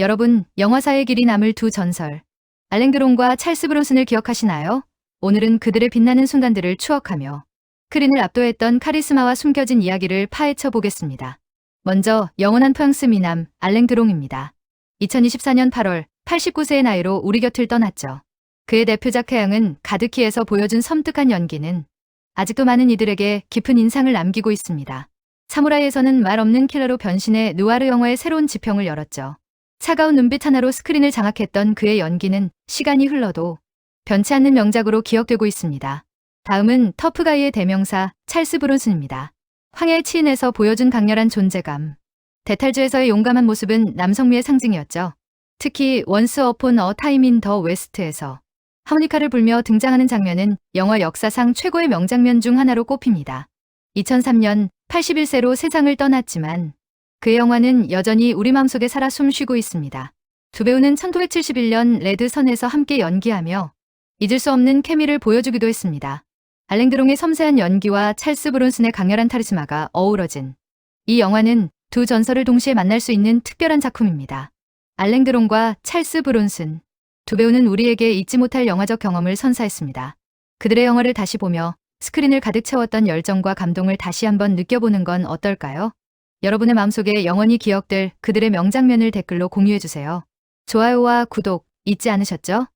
여러분, 영화사의 길이 남을 두 전설. 알랭드론과 찰스 브론슨을 기억하시나요? 오늘은 그들의 빛나는 순간들을 추억하며 크린을 압도했던 카리스마와 숨겨진 이야기를 파헤쳐 보겠습니다. 먼저 영원한 프랑스 미남 알랭드롱입니다. 2024년 8월 89세의 나이로 우리 곁을 떠났죠. 그의 대표작 태양은 가득히에서 보여준 섬뜩한 연기는 아직도 많은 이들에게 깊은 인상을 남기고 있습니다. 사무라이에서는 말 없는 킬러로 변신해 누아르 영화의 새로운 지평을 열었죠. 차가운 눈빛 하나로 스크린을 장악했던 그의 연기는 시간이 흘러도 변치 않는 명작으로 기억되고 있습니다. 다음은 터프가이의 대명사 찰스 브론슨입니다. 황해의 치인에서 보여준 강렬한 존재감. 대탈주에서의 용감한 모습은 남성미의 상징이었죠. 특히 원스 어폰 어 타임 인 더 웨스트에서 하모니카를 불며 등장하는 장면은 영화 역사상 최고의 명장면 중 하나로 꼽힙니다. 2003년 81세로 세상을 떠났지만 그의 영화는 여전히 우리 마음속에 살아 숨쉬고 있습니다. 두 배우는 1971년 레드선에서 함께 연기하며 잊을 수 없는 케미를 보여주기도 했습니다. 알랭드롱의 섬세한 연기와 찰스 브론슨의 강렬한 카리스마가 어우러진 이 영화는 두 전설을 동시에 만날 수 있는 특별한 작품입니다. 알랭드롱과 찰스 브론슨 두 배우는 우리에게 잊지 못할 영화적 경험을 선사했습니다. 그들의 영화를 다시 보며 스크린을 가득 채웠던 열정과 감동을 다시 한번 느껴보는 건 어떨까요? 여러분의 마음속에 영원히 기억될 그들의 명장면을 댓글로 공유해주세요. 좋아요와 구독 잊지 않으셨죠?